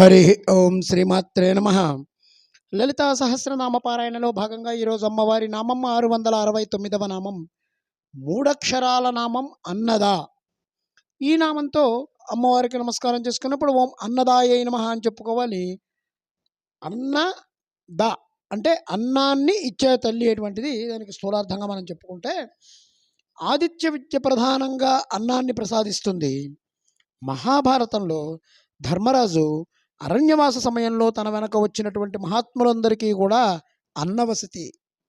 హరి ఓం శ్రీమాత్రే నమ. లలితా సహస్రనామ పారాయణలో భాగంగా ఈరోజు అమ్మవారి నామం ఆరు వందల అరవై తొమ్మిదవ నామం మూడక్షరాల నామం అన్నదా. ఈ నామంతో అమ్మవారికి నమస్కారం చేసుకున్నప్పుడు ఓం అన్నదాయ నమ అని చెప్పుకోవాలి. అన్న ద అంటే అన్నాన్ని ఇచ్చే తల్లి అటువంటిది దానికి స్థూలార్థంగా మనం చెప్పుకుంటే ఆదిత్య విద్య ప్రధానంగా అన్నాన్ని ప్రసాదిస్తుంది. మహాభారతంలో ధర్మరాజు అరణ్యవాస సమయంలో తన వెనక వచ్చినటువంటి మహాత్ములందరికీ కూడా అన్నవసతి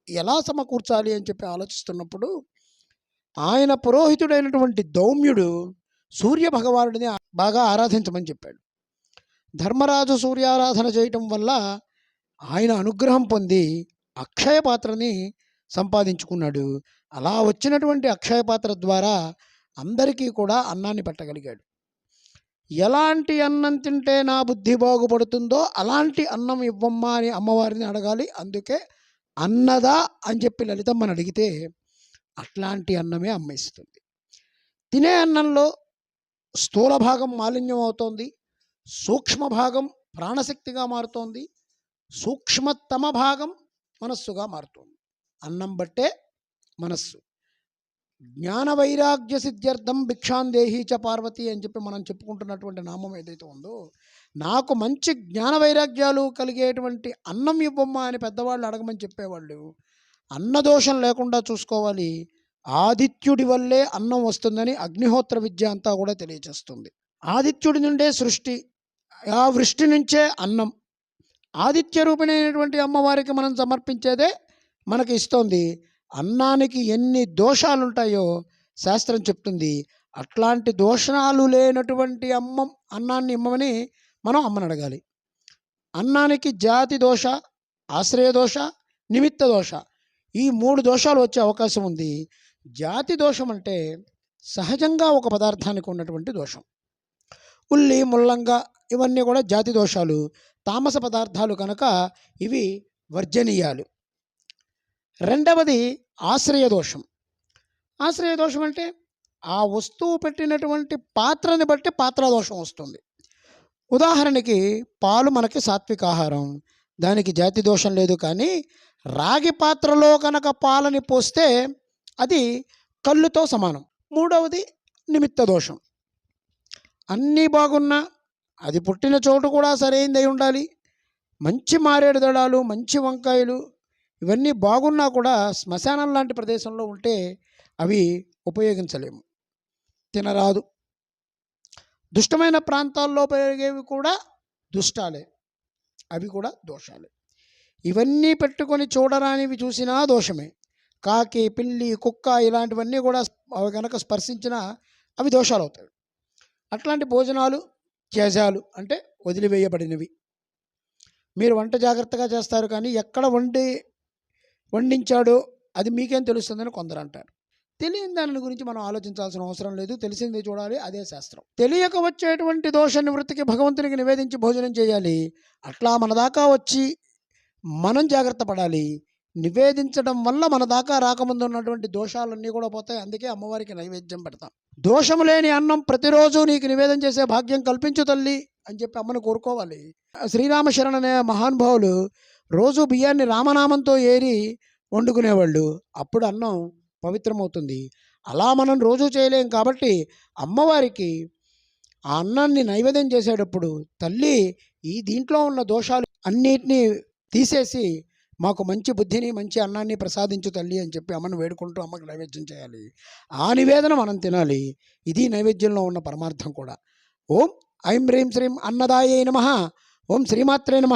ఎలా సమకూర్చాలి అని చెప్పి ఆలోచిస్తున్నప్పుడు ఆయన పురోహితుడైనటువంటి దౌమ్యుడు సూర్య భగవానుడిని బాగా ఆరాధించమని చెప్పాడు. ధర్మరాజు సూర్యారాధన చేయటం వల్ల ఆయన అనుగ్రహం పొంది అక్షయ పాత్రని సంపాదించుకున్నాడు. అలా వచ్చినటువంటి అక్షయ పాత్ర ద్వారా అందరికీ కూడా అన్నాన్ని పెట్టగలిగాడు. ఎలాంటి అన్నం తింటే నా బుద్ధి బాగుపడుతుందో అలాంటి అన్నం ఇవ్వమ్మా అని అమ్మవారిని అడగాలి. అందుకే అన్నదా అని చెప్పి లలితమ్మని అడిగితే అట్లాంటి అన్నమే అమ్మ ఇస్తుంది. తినే అన్నంలో స్థూల భాగం మాలిన్యం అవుతోంది. సూక్ష్మ భాగం ప్రాణశక్తిగా మారుతోంది. సూక్ష్మతమ భాగం మనస్సుగా మారుతోంది. అన్నం బట్టే మనస్సు. జ్ఞాన వైరాగ్య సిద్ధ్యర్థం భిక్షాందేహి చ పార్వతి అని చెప్పి మనం చెప్పుకుంటున్నటువంటి నామం ఏదైతే ఉందో నాకు మంచి జ్ఞాన వైరాగ్యాలు కలిగేటువంటి అన్నం ఇవ్వమ్మా అని పెద్దవాళ్ళు అడగమని చెప్పేవాళ్ళు. అన్నదోషం లేకుండా చూసుకోవాలి. ఆదిత్యుడి వల్లే అన్నం వస్తుందని అగ్నిహోత్ర విద్య అంతా కూడా తెలియజేస్తుంది ఆదిత్యుడి నుండే సృష్టి ఆ వృష్టి నుంచే అన్నం. ఆదిత్య రూపిణైనటువంటి అమ్మవారికి మనం సమర్పించేదే మనకి ఇస్తోంది. అన్నానికి ఎన్ని దోషాలు ఉంటాయో శాస్త్రం చెప్తుంది. అట్లాంటి దోషాలు లేనటువంటి అమ్మం అన్నాన్ని ఇమ్మని మనం అమ్మని అడగాలి. అన్నానికి జాతి దోష ఆశ్రయ దోష నిమిత్త దోష ఈ మూడు దోషాలు వచ్చే అవకాశం ఉంది. జాతి దోషం అంటే సహజంగా ఒక పదార్థానికి ఉన్నటువంటి దోషం. ఉల్లి ముల్లంగా ఇవన్నీ కూడా జాతి దోషాలు. తామస పదార్థాలు కనుక ఇవి వర్జనీయాలు. రెండవది ఆశ్రయ దోషం ఆశ్రయ దోషం అంటే ఆ వస్తువు పెట్టినటువంటి పాత్రని బట్టి పాత్ర దోషం వస్తుంది. ఉదాహరణకి పాలు మనకి సాత్విక ఆహారం దానికి జాతి దోషం లేదు కానీ రాగి పాత్రలో కనుక పాలని పోస్తే అది కళ్ళుతో సమానం. మూడవది నిమిత్త దోషం. అన్నీ బాగున్నా అది పుట్టిన చోటు కూడా సరైనది ఉండాలి. మంచి మారేడు దళాలు మంచి వంకాయలు ఇవన్నీ బాగున్నా కూడా శ్మశానం లాంటి ప్రదేశంలో ఉంటే అవి ఉపయోగించలేము. తినరాదు. దుష్టమైన ప్రాంతాల్లో పెరిగేవి కూడా దుష్టాలే. అవి కూడా దోషాలే. ఇవన్నీ పెట్టుకొని చూడరానివి చూసినా దోషమే. కాకి పిల్లి కుక్క ఇలాంటివన్నీ కూడా అవి కనుక స్పర్శించినా అవి దోషాలు అవుతాయి అట్లాంటి భోజనాలు చేజాలు అంటే వదిలివేయబడినవి. మీరు వంట జాగ్రత్తగా చేస్తారు కానీ ఎక్కడ వండి వండించాడో అది మీకేం తెలుస్తుందని కొందరు అంటారు. తెలియని దాని గురించి మనం ఆలోచించాల్సిన అవసరం లేదు. తెలిసింది చూడాలి అదే శాస్త్రం. తెలియక వచ్చేటువంటి దోష నివృత్తికి భగవంతునికి నివేదించి భోజనం చేయాలి. అట్లా మన దాకా వచ్చి మనం జాగ్రత్త పడాలి. నివేదించడం వల్ల మన దాకా రాకముందు ఉన్నటువంటి దోషాలన్నీ కూడా పోతాయి. అందుకే అమ్మవారికి నైవేద్యం పెడతాం. దోషము లేని అన్నం ప్రతిరోజు నీకు నివేదన చేసే భాగ్యం కల్పించు తల్లి అని చెప్పి అమ్మను కోరుకోవాలి. శ్రీరామశరణ్ అనే మహానుభావులు రోజు బియ్యాన్ని రామనామంతో ఏరి వండుకునేవాళ్ళు. అప్పుడు అన్నం పవిత్రమవుతుంది. అలా మనం రోజు చేయలేం కాబట్టి అమ్మవారికి ఆ అన్నాన్ని నైవేద్యం చేసేటప్పుడు తల్లి ఈ దీంట్లో ఉన్న దోషాలు అన్నిటినీ తీసేసి మాకు మంచి బుద్ధిని మంచి అన్నాన్ని ప్రసాదించు తల్లి అని చెప్పి అమ్మను వేడుకుంటూ అమ్మకి నైవేద్యం చేయాలి. ఆ నివేదన మనం తినాలి. ఇది నైవేద్యంలో ఉన్న పరమార్థం కూడా. ఓం ఐం హ్రీం శ్రీం అన్నదాయ నమ. ఓం శ్రీమాత్రే నమ.